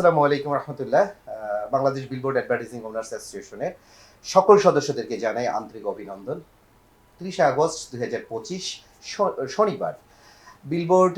আসসালামু আলাইকুম রহমতুল্লাহ। বাংলাদেশ বিলবোর্ড অ্যাডভার্টাইজিং ওনার্স অ্যাসোসিয়েশনের সকল সদস্যদেরকে জানাই আন্তরিক অভিনন্দন। তিরিশে আগস্ট দুই হাজার পঁচিশ শনিবার বিলবোর্ড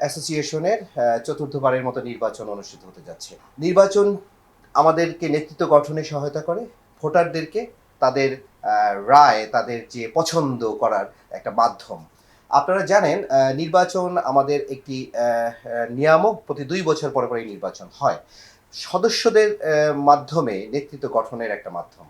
অ্যাসোসিয়েশনের চতুর্থবারের মতো নির্বাচন অনুষ্ঠিত হতে যাচ্ছে। নির্বাচন আমাদেরকে নেতৃত্ব গঠনে সহায়তা করে, ভোটারদেরকে তাদের রায়, তাদের যে পছন্দ করার একটা মাধ্যম। আপনারা জানেন নির্বাচন আমাদের একটি নিয়ামক প্রতি দুই বছর পরে পরে নির্বাচন হয়। সদস্যদের মাধ্যমে নেতৃত্ব গঠনের একটা মাধ্যম।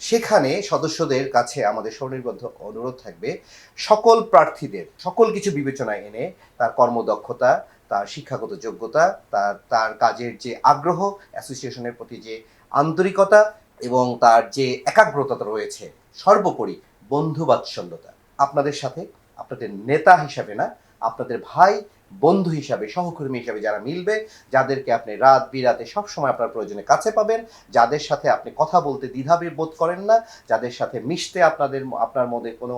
সেখানে সদস্যদের কাছে আমাদের স্বনির্বদ্ধ অনুরোধ থাকবে, সকল প্রার্থীদের, সকল কিছু বিবেচনায় এনে তার কর্মদক্ষতা, তার শিক্ষাগত যোগ্যতা, তার তার কাজের যে আগ্রহ, অ্যাসোসিয়েশনের প্রতি যে আন্তরিকতা এবং তার যে একাগ্রতা রয়েছে, সর্বোপরি বন্ধু বাৎসল্যতা আপনাদের সাথে আপনাদের নেতা হিসাবে না, আপনাদের ভাই, বন্ধু হিসাবে, সহকর্মী হিসাবে যারা মিলবে, যাদেরকে আপনি রাত বিরাতে সবসময় আপনার প্রয়োজনে কাছে পাবেন, যাদের সাথে আপনি কথা বলতে দ্বিধাবির বোধ করেন না, যাদের সাথে মিশতে আপনাদের, আপনার মধ্যে কোনো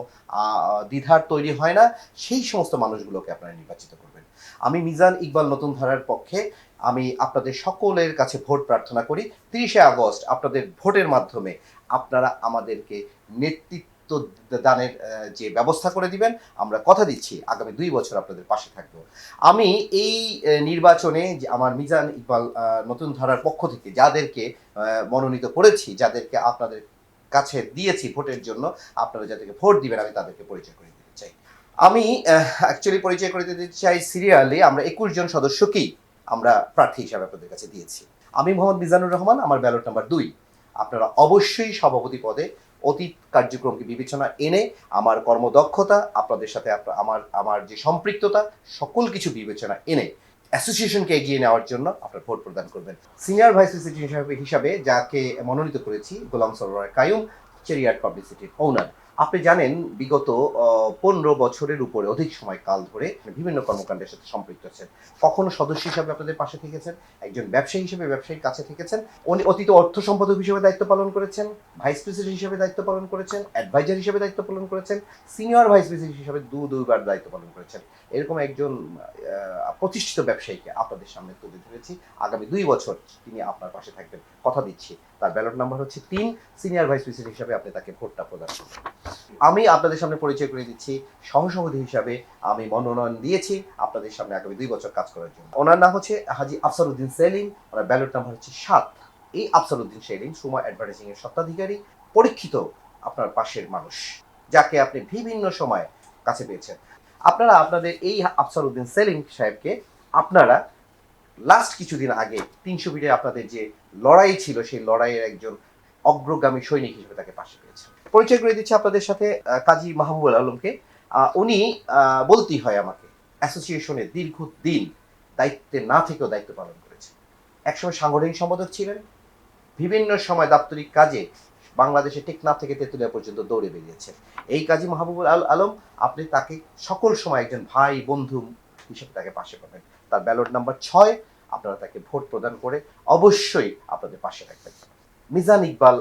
দ্বিধার তৈরি হয় না, সেই সমস্ত মানুষগুলোকে আপনারা নির্বাচিত করবেন। আমি মিজান ইকবাল নতুন ধারার পক্ষে, আমি আপনাদের সকলের কাছে ভোট প্রার্থনা করি, তিরিশে আগস্ট আপনাদের ভোটের মাধ্যমে আপনারা আমাদেরকে নেতৃত্ব দানের যে ব্যবস্থা করে দিবেন, আমরা কথা দিচ্ছি। আগামী দুই বছর আপনাদের পাশে থাকব। আমি এই নির্বাচনে যে আমার মিজান ইকবাল নতুন ধারার পক্ষ থেকে যাদেরকে মনোনীত করেছি, যাদেরকে আপনাদের কাছে দিয়েছি ভোটের জন্য, আপনারা যাদেরকে ভোট দিবেন, আমি তাদেরকে পরিচয় করে দিতে চাই। আমি অ্যাকচুয়ালি পরিচয় করে দিতে চাই সিরিয়ালি আমরা একুশ জন সদস্যকেই আমরা প্রার্থী হিসাবে আপনাদের কাছে দিয়েছি। আমি মোহাম্মদ মিজানুর রহমান, আমার ব্যালট নাম্বার দুই। আপনারা অবশ্যই সভাপতি পদে অতীত কার্যক্রমকে বিবেচনা এনে আমার কর্মদক্ষতা, আপনাদের সাথে আমার আমার যে সম্পৃক্ততা, সকল কিছু বিবেচনা এনে অ্যাসোসিয়েশনকে এগিয়ে নেওয়ার জন্য আপনার ভোট প্রদান করবেন। সিনিয়র ভাইস প্রেসিডেন্ট হিসাবে হিসাবে যাকে মনোনীত করেছি, গোলাম সরোয়ার কায়ুম চেরিয়ার পাবলিসিটির ওনার আপনি জানেন, বিগত পনেরো বছরের উপরে অধিক সময় কাল ধরে বিভিন্ন কর্মকাণ্ডের সাথে সম্পৃক্ত আছেন। কখনো সদস্য হিসাবে আপনাদের পাশে থেকেছেন? একজন ব্যবসায়ী হিসেবে ব্যবসায়ীর কাছে থেকেছেন? উনি অতীত অর্থ সম্পাদক হিসেবে দায়িত্ব পালন করেছেন? ভাইস প্রেসিডেন্ট হিসেবে দায়িত্ব পালন করেছেন? অ্যাডভাইজার হিসেবে দায়িত্ব পালন করেছেন? সিনিয়র ভাইস প্রেসিডেন্ট হিসেবে দু, দুইবার দায়িত্ব পালন করেছেন। এরকম একজন প্রতিষ্ঠিত ব্যবসায়ীকে আপনাদের সামনে তুলে ধরেছি। আগামী দুই বছর তিনি আপনার পাশে থাকবেন। কথা দিচ্ছি। তার ব্যালট নাম্বার হচ্ছে তিন সিনিয়র ভাইস প্রেসিডেন্ট হিসাবে আপনি তাকে ভোটটা প্রদান করবেন। আমি আপনাদের সামনে পরিচয় করে দিচ্ছি, সহসভাপতি হিসাবে আমি মনোনয়ন দিয়েছি আপনাদের সামনে আগামী দুই বছর কাজ করার জন্য। ওনার নাম হচ্ছে হাজি আফসারউদ্দিন সেলিম, ওনার ব্যালট নাম্বার হচ্ছে সাত। এই আফসারউদ্দিন সেলিম সুমা অ্যাডভার্টাইজিং এর স্বত্বাধিকারী, পরীক্ষিত আপনার পাশের মানুষ, যাকে আপনি বিভিন্ন সময় কাছে পেয়েছেন। আপনারা আপনাদের এই আফসারউদ্দিন সেলিম সাহেবকে আপনারা লাস্ট কিছুদিন আগে তিনশো ফিটে আপনাদের যে লড়াই ছিল, সেই লড়াইয়ের একজন অগ্রগামী সৈনিক হিসেবে তাকে পাশে পেয়েছেন পরিচয় করে দিচ্ছি আপনাদের সাথে কাজী মাহবুবুল আলমকে। উনি বলতেই হয় আমাকে, অ্যাসোসিয়েশনের দীর্ঘদিন দায়িত্বে না থেকেও দায়িত্ব পালন করেছেন। একসময় সাংগঠনিক সম্পাদক ছিলেন, বিভিন্ন সময় দাপ্তরিক কাজে বাংলাদেশে টেকনাফ থেকে তেঁতুলিয়া পর্যন্ত দৌড়ে বেরিয়েছেন। এই কাজী মাহবুবুল আল আলম, আপনি তাকে সকল সময় একজন ভাই বন্ধু হিসেবে তাকে পাশে পাবেন। তার ব্যালট নাম্বার ছয় আপনারা তাকে ভোট প্রদান করে অবশ্যই আপনাদের পাশে রাখবেন মিজান ইকবাল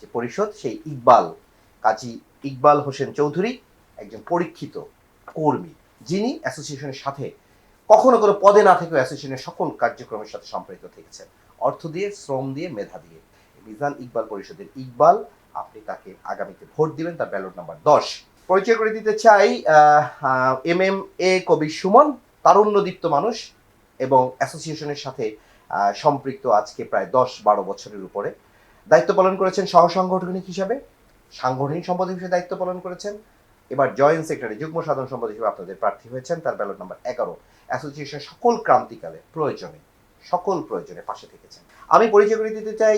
যে পরিষদ, সেই ইকবাল, কাজী ইকবাল হোসেন চৌধুরী একজন পরীক্ষিত কর্মী, যিনি অ্যাসোসিয়েশনের সাথে কখনো কোনো পদে না থেকেও অ্যাসোসিয়েশনের সকল কার্যক্রমের সাথে সম্পৃক্ত থেকেছেন। অর্থ দিয়ে, শ্রম দিয়ে, মেধা দিয়ে। মিজান ইকবাল পরিষদের ইকবাল, আপনি তাকে আগামীতে ভোট দিবেন, তার ব্যালট নাম্বার দশ। পরিচয় করে দিতে চাই এম এম এ কবি সুমন, তারুণ্যদীপ্ত মানুষ এবং অ্যাসোসিয়েশনের সাথে সম্পৃক্ত আজকে প্রায় দশ বারো বছরের উপরে। দায়িত্ব পালন করেছেন সহ সাংগঠনিক হিসাবে, সাংগঠনিক সম্পাদক হিসেবে দায়িত্ব পালন করেছেন। এবার জয়েন্ট সেক্রেটারি, যুগ্ম সাধারণ সম্পাদক হিসেবে আপনাদের প্রার্থী হয়েছেন। তার ব্যালট নাম্বার এগারো। অ্যাসোসিয়েশন সকল ক্রান্তিকালে প্রয়োজনে, সকল প্রয়োজনে পাশে থেকেছেন। আমি পরিচয় করে দিতে চাই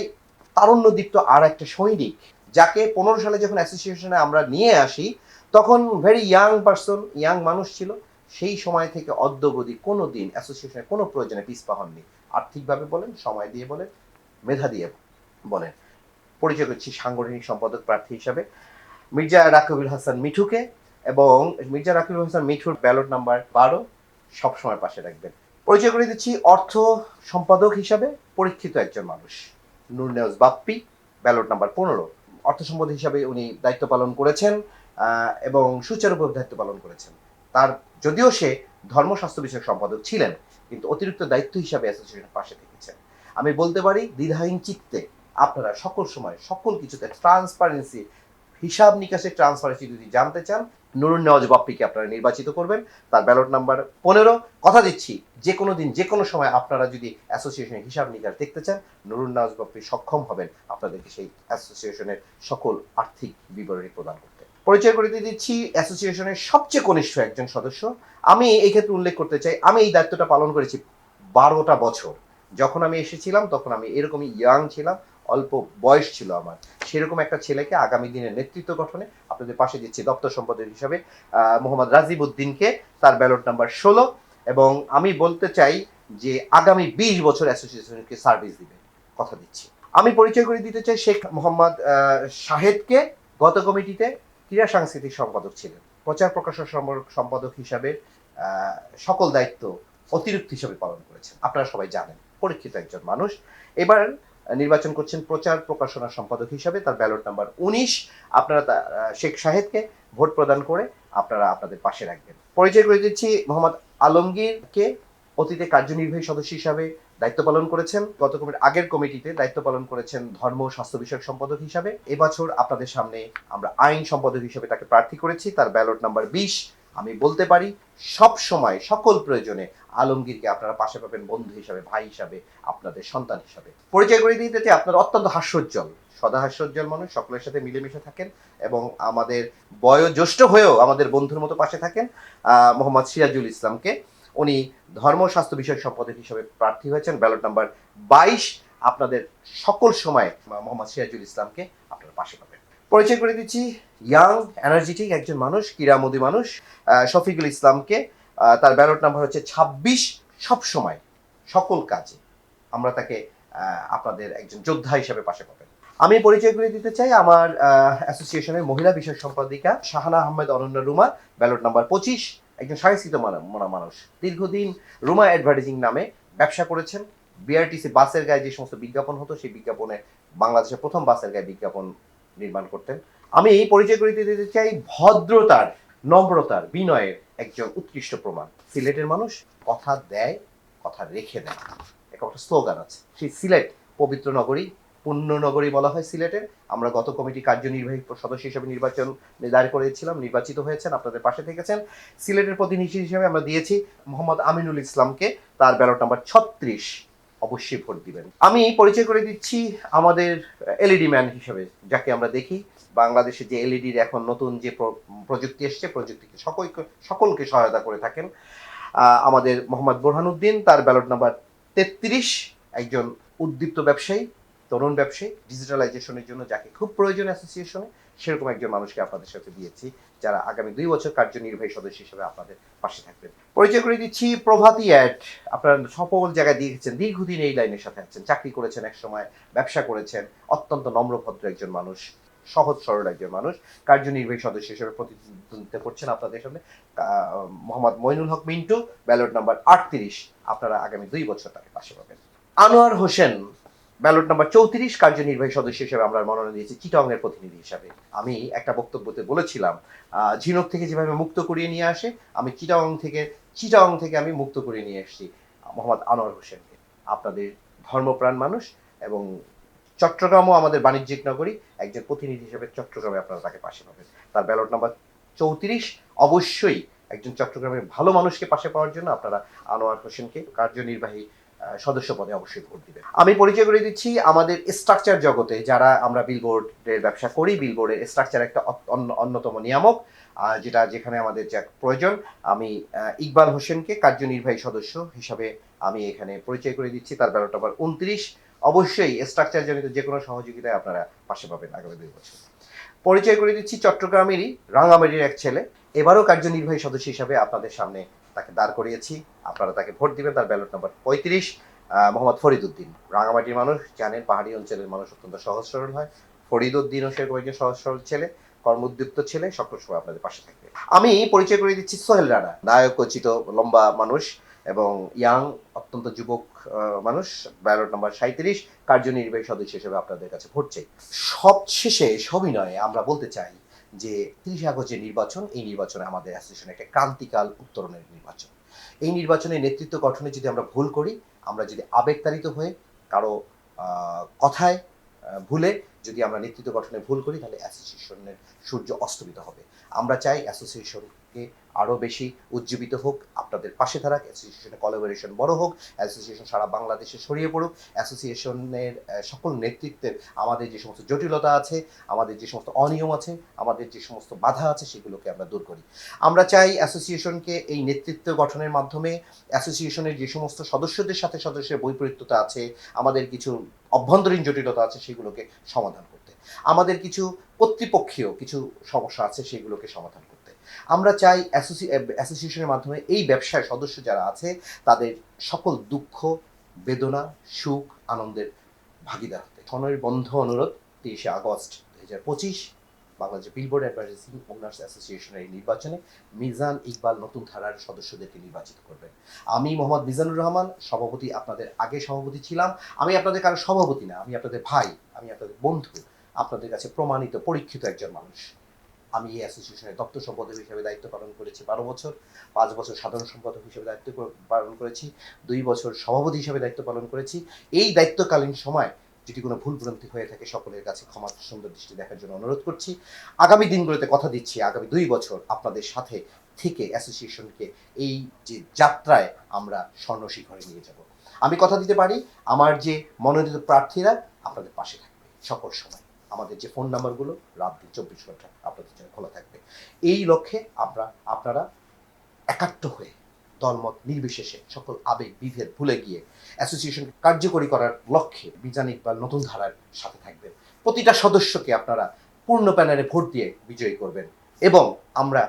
তারুণ্যদীপ্ত আর একটা সৈনিক, যাকে পনেরো সালে যখন অ্যাসোসিয়েশনে আমরা নিয়ে আসি, তখন ভেরি ইয়াং পার্সন ইয়াং মানুষ ছিল। সেই সময় থেকে অদ্যবধি কোনো দিন অ্যাসোসিয়েশনের কোনো প্রয়োজনে পিছপা হননি আর্থিকভাবে বলেন, সময় দিয়ে বলেন, মেধা দিয়ে বলেন। পরিচয় করছি সাংগঠনিক সম্পাদক প্রার্থী হিসাবে। মির্জা রাকিবুল হাসান মিঠুকে এবং মির্জা রাকিবুল হাসান মিঠুর ব্যালট নাম্বার বারো, সবসময় পাশে রাখবেন। পরিচয় করে দিচ্ছি অর্থ সম্পাদক হিসাবে পরীক্ষিত একজন মানুষ নুরনেওজ বাপ্পি ব্যালট নাম্বার পনেরো। অর্থ সম্পাদক হিসাবে উনি দায়িত্ব পালন করেছেন এবং সুচারুভাবে দায়িত্ব পালন করেছেন। তার যদিও সে ধর্ম স্বাস্থ্য বিষয়ক সম্পাদক ছিলেন, কিন্তু অতিরিক্ত দায়িত্ব হিসাবে অ্যাসোসিয়েশনের পাশে থেকেছেন। আমি বলতে পারি, দ্বিধাহীন চিত্তে আপনারা সকল সময় সকল কিছুতে ট্রান্সপারেন্সি হিসাব নিকাশের ট্রান্সপারেন্সি যদি জানতে চান, নুরুন নেওয়াজ বাপ্পিকে আপনারা নির্বাচিত করবেন। তার ব্যালট নাম্বার পনেরো। কথা দিচ্ছি, যে কোনো দিন, যে কোনো সময় আপনারা যদি অ্যাসোসিয়েশনের হিসাব নিকাশ দেখতে চান, নুরুন নেওয়াজ বাপ্পি সক্ষম হবেন। আপনাদেরকে সেই অ্যাসোসিয়েশনের সকল আর্থিক বিবরণী প্রদান করতে। পরিচয় করে দিয়ে দিচ্ছি অ্যাসোসিয়েশনের সবচেয়ে কনিষ্ঠ একজন সদস্য। আমি এই ক্ষেত্রে উল্লেখ করতে চাই, আমি এই দায়িত্বটা পালন করেছি বারোটা বছর। যখন আমি এসেছিলাম, তখন আমি এরকমই ইয়াং ছিলাম, অল্প বয়স ছিল আমার। সেরকম একটা ছেলেকে আগামী দিনের নেতৃত্ব গঠনে আপনাদের পাশে দিচ্ছি দপ্তর সম্পাদক হিসাবে মোহাম্মদ রাজিব উদ্দিনকে তার ব্যালট নাম্বার ষোলো। এবং আমি বলতে চাই যে আগামী বিশ বছর অ্যাসোসিয়েশনকে সার্ভিস দিবে। কথা দিচ্ছি। আমি পরিচয় করে দিতে চাই শেখ মোহাম্মদ শাহেদকে গত কমিটিতে ক্রীড়া সাংস্কৃতিক সম্পাদক ছিলেন। প্রচার প্রকাশন সম্পাদক হিসাবে সকল দায়িত্ব অতিরিক্ত হিসাবে পালন করেছেন। আপনারা সবাই জানেন, পরীক্ষিত একজন মানুষ। এবার নির্বাচন করছেন প্রচার প্রকাশনা সম্পাদক হিসাবে, তার ব্যালট নাম্বার উনিশ। আপনারা শেখ শাহেদকে ভোট প্রদান করে আপনারা আপনাদের পাশে রাখবেন। পরিচয় করে দিচ্ছি মোহাম্মদ আলমগীরকে। অতীতে কার্যনির্বাহী সদস্য হিসাবে দায়িত্ব পালন করেছেন গত কমিটির আগের কমিটিতে দায়িত্ব পালন করেছেন ধর্ম স্বাস্থ্য বিষয়ক সম্পাদক হিসাবে। এবছর আপনাদের সামনে আমরা আইন সম্পাদক হিসাবে তাকে প্রার্থী করেছি, তার ব্যালট নাম্বার বিশ। আমি বলতে পারি, সব সময় সকল প্রয়োজনে আলমগীরকে আপনারা পাশে পাবেন বন্ধু হিসাবে, ভাই হিসাবে, আপনাদের সন্তান হিসাবে। পরিচয় করে দিতে চাই, আপনারা অত্যন্ত হাস্যোজ্জ্বল, সদা হাস্যোজ্জ্বল মানুষ, সকলের সাথে মিলেমিশে থাকেন এবং আমাদের বয়োজ্যেষ্ঠ হয়েও আমাদের বন্ধুর মতো পাশে থাকেন মোহাম্মদ সিরাজুল ইসলামকে। উনি ধর্ম স্বাস্থ্য বিষয়ক সম্পাদক হিসেবে প্রার্থী হয়েছেন। ব্যালট নাম্বার বাইশ আপনাদের সকল সময় মোহাম্মদ সিরাজুল ইসলামকে আপনারা পাশে পাবেন। পরিচয় করে দিচ্ছি ইয়াং এনার্জেটিক একজন মানুষ, ক্রীড়ামোদী মানুষ শফিকুল ইসলামকে। তার ব্যালট নাম্বার হচ্ছে ছাব্বিশ, সব সময়, সকল কাজে। আমরা তাকে আপনাদের একজন যোদ্ধা হিসেবে পাশে পাবেন। আমি পরিচয় করে দিতে চাই আমার অ্যাসোসিয়েশনের মহিলা বিষয় সম্পাদিকা শাহানা আহমেদ অনন্য রুমা। ব্যালট নাম্বার পঁচিশ একজন সাংস্কৃত মানা- মনা মানুষ। দীর্ঘদিন রুমা অ্যাডভার্টাইজিং নামে ব্যবসা করেছেন। বিআরটিসি বাসের গায়ে যে সমস্ত বিজ্ঞাপন হতো, সেই বিজ্ঞাপনে বাংলাদেশের প্রথম বাসের গায়ে বিজ্ঞাপন নির্মাণ করতেন। আমি এই পরিচয় করে দিতে চাই ভদ্রতার, নম্রতার বিনয়ের একজন উৎকৃষ্ট প্রমাণ। সিলেটের মানুষ কথা দেয়, কথা রেখে দেয়। একটা স্লোগান আছে। সেই সিলেট পবিত্র নগরী পুণ্য নগরী বলা হয় সিলেটের আমরা গত কমিটি কার্যনির্বাহী সদস্য হিসেবে নির্বাচন দাঁড় করেছিলাম, নির্বাচিত হয়েছেন, আপনাদের পাশে থেকেছেন। সিলেটের প্রতিনিধি হিসেবে আমরা দিয়েছি মোহাম্মদ আমিনুল ইসলামকে। তার ব্যালট নাম্বার ছত্রিশ। অবশ্যই ভোট দিবেন। আমি পরিচয় করে দিচ্ছি আমাদের এলইডি ম্যান হিসেবে, যাকে আমরা দেখি। বাংলাদেশে যে এলইডির এখন নতুন যে প্রযুক্তি এসছে, প্রযুক্তিকে সকলকে সকলকে সহায়তা করে থাকেন আমাদের মোহাম্মদ বোরহানুদ্দিন। তার ব্যালট নাম্বার তেত্রিশ। একজন উদ্দীপ্ত ব্যবসায়ী। তরুণ ব্যবসায়ী ডিজিটালাইজেশনের জন্য যাকে খুব প্রয়োজন অ্যাসোসিয়েশনে সেরকম একজন মানুষকে আপনাদের সাথে দিয়েছি, যারা আগামী দুই বছর কার্যনির্বাহী সদস্য হিসেবে আপনাদের পাশে থাকবেন। পরিচয় করে দিচ্ছি, প্রভাতী অ্যাড আপনারা সকল জায়গায় দিয়েছেন দীর্ঘদিন এই লাইনের সাথে আছেন, চাকরি করেছেন এক সময়, ব্যবসা করেছেন, অত্যন্ত নম্রভদ্র একজন মানুষ, সহজ সরল একজন মানুষ, কার্যনির্বাহী সদস্য হিসেবে প্রতিদ্বন্দ্বিতা করছেন আপনাদের সামনে মোহাম্মদ মইনুল হক মিন্টু ব্যালট নাম্বার আটত্রিশ, আপনারা আগামী দুই বছর তাকে পাশে পাবেন। আনোয়ার হোসেন ব্যালট নাম্বার চৌত্রিশ কার্যনির্বাহী সদস্য হিসেবে আমরা মনোনয়ন দিয়েছি চিটংয়ের প্রতিনিধি হিসাবে। আমি একটা বক্তব্যতে বলেছিলাম ঝিনুক থেকে যেভাবে মুক্ত করিয়ে নিয়ে আসে, আমি চিটাং থেকে চিটাং থেকে আমি মুক্ত করিয়ে নিয়ে এসেছি মোহাম্মদ আনোয়ার হোসেনকে। আপনাদের ধর্মপ্রাণ মানুষ এবং চট্টগ্রামও আমাদের বাণিজ্যিক নগরী, একজন প্রতিনিধি হিসেবে চট্টগ্রামে আপনারা তাকে পাশে পাবেন। তার ব্যালট নাম্বার চৌত্রিশ, অবশ্যই একজন চট্টগ্রামের ভালো মানুষকে পাশে পাওয়ার জন্য আপনারা আনোয়ার হোসেনকে কার্যনির্বাহী সদস্য পদে অবশ্যই ভোট দিবেন। আমি পরিচয় করে দিচ্ছি, আমাদের স্ট্রাকচার জগতে যারা আমরা বিলবোর্ডের ব্যবসা করি বিলবোর্ডের স্ট্রাকচার একটা অন্য- অন্যতম নিয়ামক যেটা যেখানে আমাদের যা প্রয়োজন, আমি ইকবাল হোসেনকে কার্যনির্বাহী সদস্য হিসাবে আমি এখানে পরিচয় করে দিচ্ছি। তার ব্যালট নাম্বার উনত্রিশ। অবশ্যই স্ট্রাকচার জনিত যে কোনো সহযোগিতায় আপনারা পাশে পাবেন আগামী দুই বছর। পরিচয় করে দিচ্ছি চট্টগ্রামেরই রাঙামাটির এক ছেলে। এবারও কার্যনির্বাহী সদস্য হিসাবে আপনাদের সামনে তাকে দাঁড় করিয়েছি। আপনারা তাকে ভোট দিবেন, তার ব্যালট নাম্বার পঁয়ত্রিশ। মোহাম্মদ ফরিদুদ্দিন রাঙামাটির মানুষ জানেন, পাহাড়ি অঞ্চলের মানুষ অত্যন্ত সহজ সরল হয়। ফরিদুদ্দিনও সেরকম একজন সহজ সরল ছেলে কর্মোদ্যুক্ত ছেলে সকল সময় আপনাদের পাশে থাকবে। আমি পরিচয় করে দিচ্ছি সোহেল রানা, নায়ক চিত লম্বা মানুষ এবং ইয়াং অত্যন্ত যুবক মানুষ। ব্যালট নাম্বার সাঁত্রিশ কার্যনির্বাহী সদস্য হিসেবে আপনাদের কাছে ভোট চাই। সবশেষে সবিনয়ে আমরা বলতে চাই যে তিরিশ আগস্ট যে নির্বাচন, এই নির্বাচনে আমাদের অ্যাসোসিয়েশন একটা ক্রান্তিকাল উত্তরণের নির্বাচন। এই নির্বাচনে নেতৃত্ব গঠনে যদি আমরা ভুল করি, আমরা যদি আবেগতাড়িত হয়ে কারও কথায় ভুলে যদি আমরা নেতৃত্ব গঠনে ভুল করি, তাহলে অ্যাসোসিয়েশনের সূর্য অস্তমিত হবে। আমরা চাই অ্যাসোসিয়েশনকে আরও বেশি উজ্জীবিত হোক, আপনাদের পাশে থাক অ্যাসোসিয়েশনের কলাবোরেশন বড় হোক অ্যাসোসিয়েশন সারা বাংলাদেশে ছড়িয়ে পড়ুক অ্যাসোসিয়েশনের সকল নেতৃত্বের আমাদের যে সমস্ত জটিলতা আছে, আমাদের যে সমস্ত অনিয়ম আছে, আমাদের যে সমস্ত বাধা আছে সেগুলোকে আমরা দূর করি। আমরা চাই অ্যাসোসিয়েশনকে এই নেতৃত্ব গঠনের মাধ্যমে অ্যাসোসিয়েশনের যে সমস্ত সদস্যদের সাথে সদস্যের বৈপরীত্যতা আছে, আমাদের কিছু অভ্যন্তরীণ জটিলতা আছে সেগুলোকে সমাধান করতে। আমাদের কিছু কর্তৃপক্ষীয় কিছু সমস্যা আছে সেগুলোকে সমাধান করতে। আমরা চাই অ্যাসোসি- অ্যাসোসিয়েশনের মাধ্যমে এই ব্যবসায় সদস্য যারা আছে, তাদের সকল দুঃখ, বেদনা, সুখ, আনন্দের ভাগিদার হতে। সনের বন্ধ অনুরোধ তেইশে আগস্ট দু হাজার পঁচিশ, বাংলাদেশ বিলবোর্ড অ্যাডভার্টাইজিং ওনার্স অ্যাসোসিয়েশনের এই নির্বাচনে মিজান ইকবাল নতুন ধারার সদস্যদেরকে নির্বাচিত করবেন। আমি মোহাম্মদ মিজানুর রহমান, সভাপতি আপনাদের আগে সভাপতি ছিলাম। আমি আপনাদের কারও সভাপতি না, আমি আপনাদের ভাই, আমি আপনাদের বন্ধু, আপনাদের কাছে প্রমাণিত, পরীক্ষিত একজন মানুষ। আমি এই অ্যাসোসিয়েশনের দপ্তর সম্পাদক হিসেবে দায়িত্ব পালন করেছি বারো বছর, পাঁচ বছর সাধারণ সম্পাদক হিসেবে দায়িত্ব পালন করেছি, দুই বছর সভাপতি হিসেবে দায়িত্ব পালন করেছি। এই দায়িত্বকালীন সময় যদি কোনো ভুল ভ্রান্তি হয়ে থাকে, সকলের কাছে ক্ষমা সুন্দর দৃষ্টি দেখার জন্য অনুরোধ করছি। আগামী দিনগুলোতে কথা দিচ্ছি, আগামী দুই বছর আপনাদের সাথে থেকে অ্যাসোসিয়েশনকে এই যে যাত্রায় আমরা স্বর্ণ শিখরে নিয়ে যাব। আমি কথা দিতে পারি, আমার যে মনোনীত প্রার্থীরা আপনাদের পাশে থাকবে। সকল সময়। আমাদের যে ফোন নাম্বারগুলো রাত দিন চব্বিশ ঘণ্টা আপনাদের জন্য খোলা থাকবে। এই লক্ষ্যে আমরা, আপনারা একাত্ম হয়ে দলমত নির্বিশেষে সকল আবেগ, বিভেদ ভুলে গিয়ে অ্যাসোসিয়েশন কার্যকরী করার লক্ষ্যে বিজানিক বা নতুন ধারার সাথে থাকবেন। প্রতিটা সদস্যকে আপনারা পূর্ণ প্যানেলে ভোট দিয়ে বিজয়ী করবেন এবং আমরা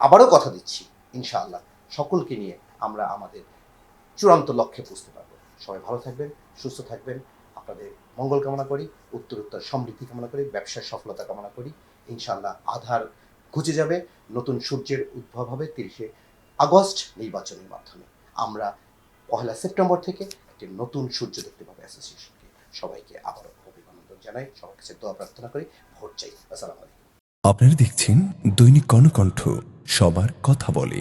আবারও কথা দিচ্ছি, ইনশাআল্লাহ সকলকে নিয়ে আমরা আমাদের চূড়ান্ত লক্ষ্যে পৌঁছতে পারব। সবাই ভালো থাকবেন, সুস্থ থাকবেন। আপনাদের মঙ্গল কামনা করি উত্তর উত্তর সমৃদ্ধি কামনা করি, ব্যবসার সফলতা কামনা করি। ইনশাল্লাহ আধার ঘুচে যাবে, নতুন সূর্যের উদ্ভব হবে তিরিশে আগস্ট নির্বাচনের মাধ্যমে। আমরা পহেলা সেপ্টেম্বর থেকে একটি নতুন সূর্য দেখতে পাবো অ্যাসোসিয়েশনকে। সবাইকে আবারও অভিনন্দন জানাই, সবার কাছে দোয়া প্রার্থনা করি, ভোট চাই। আসসালামু আলাইকুম। আপনারা দেখছেন দৈনিক কর্ণকণ্ঠ, সবার কথা বলে।